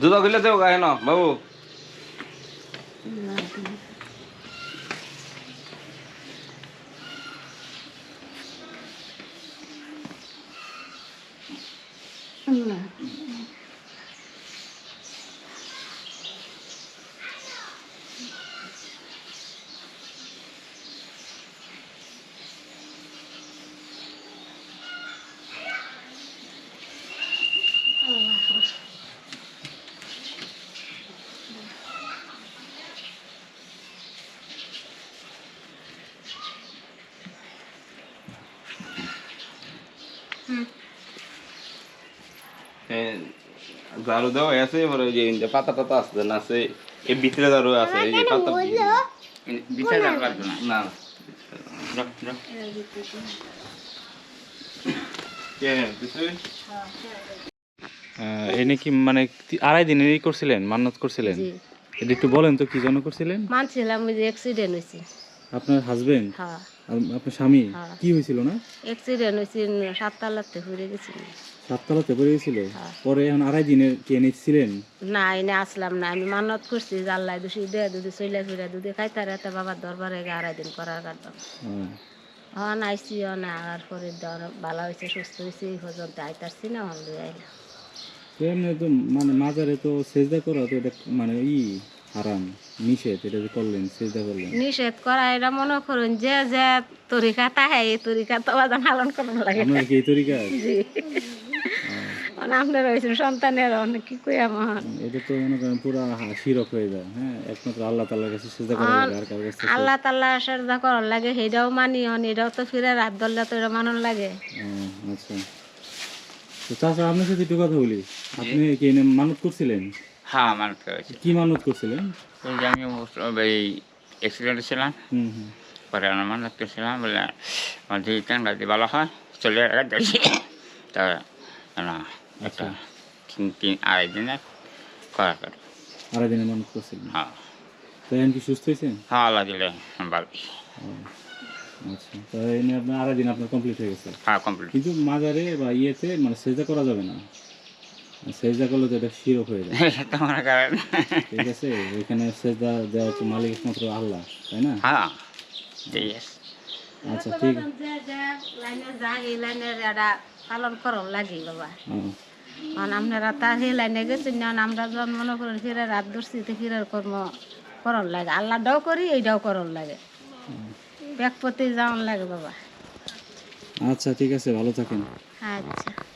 দুধ খুলে দেও গায়ে ন বাবু। দারু দেওয়া আছে এবার যে পাতা টাতা আছে না আছে এই ভিতরে দারু আছে এই যে পাতা লাগবে না। না রাখ, রাখ। এনে কি মানে আড়াই দিনেরই করছিলেন মান্নত করছিলেন? এটা একটু বলেন তো কি জন্য করছিলেন? মানছিলাম যে অ্যাক্সিডেন্ট হয়েছে। আপনার হাজবেন্ড হ্যাঁ। আপনার স্বামী? হ্যাঁ। কি হয়েছিল না? অ্যাক্সিডেন্ট হয়েছে সাততলাতে ঘুরে গেছি সাততলাতে পড়ে গেছিল? হ্যাঁ। পরে এখন আড়াই দিনের কে এনেছিলেন না এনে আসলাম না। আমি মানত করছি আল্লাহ দুষি দেয়া দুধে চইলা ফিরা দুধে খাইতে রাতে বাবার দরবারে গিয়ে আড়াই দিন করার কাটতাম হন আইসি হন আর পরে ভালো হয়েছে সুস্থ হয়েছে এই পর্যন্ত আইতারছি না হন আইলাম। মানে মাজারে তো সেজদা করা তো এটা মানে ই হারাম। নিষেধ এটা যে করলেন সেজদা করলেন। নিষেধ করা এটা মনে করুন যে যে তরিকা তাহে এই তরিকা তো পালন করুন লাগে। আপনার কি তরিকা? জি। মানে আপনার সন্তানের অনেক কি কই আমার। এটা তো মনে করেন পুরো শিরক হয়ে যায় হ্যাঁ? একমাত্র আল্লাহ তাল্লার কাছে সেজদা করা লাগে আর কাছে আল্লাহ করার লাগে সেটাও মানি হন এটাও তো ফিরে রাত ধরলে তো এটা মানন লাগে। আচ্ছা। তো চাচা আপনার সাথে একটু কথা বলি। আপনি কি মানত করছিলেন? হ্যাঁ আমার করেছে কি মানত করছিলেন? যে আমি এই অ্যাক্সিডেন্টে ছিলাম। পরে আমার মনে করছিলাম বলে আমার যদি টাঙ্গা যদি ভালো হয় চলে যাচ্ছি তা না একটা তিন তিন আড়াই দিনে করা করে আড়াই দিনে মানত করছিলেন? হ্যাঁ। তো এখন কি সুস্থ হয়েছেন? হ্যাঁ আল্লাহ দিলে ভালো। আচ্ছা। তো এনে আপনার আড়াই দিন আপনার কমপ্লিট হয়ে গেছে। হ্যাঁ কমপ্লিট কিন্তু মাজারে বা ইয়েতে মানে সেজদা করা যাবে না। সেজদা করলে তো এটা শিরক হয়ে যায়। সেটা মনে করেন। ঠিক আছে ওইখানে সেজদা দেওয়া হচ্ছে মালিক একমাত্র আল্লাহ তাই না? হ্যাঁ ঠিক আছে। আচ্ছা ঠিক লাইনে যা এই লাইনের এটা পালন করার লাগে বাবা। কারণ আপনারা তা সেই লাইনে গেছেন না আমরা যখন মনে করেন ফিরে রাত ধরছি তো ফিরের কর্ম করার লাগে। আল্লাহটাও করি এইটাও করার লাগে। ব্যাগপতি যাওয়ার লাগে বাবা। আচ্ছা ঠিক আছে ভালো থাকেন। আচ্ছা।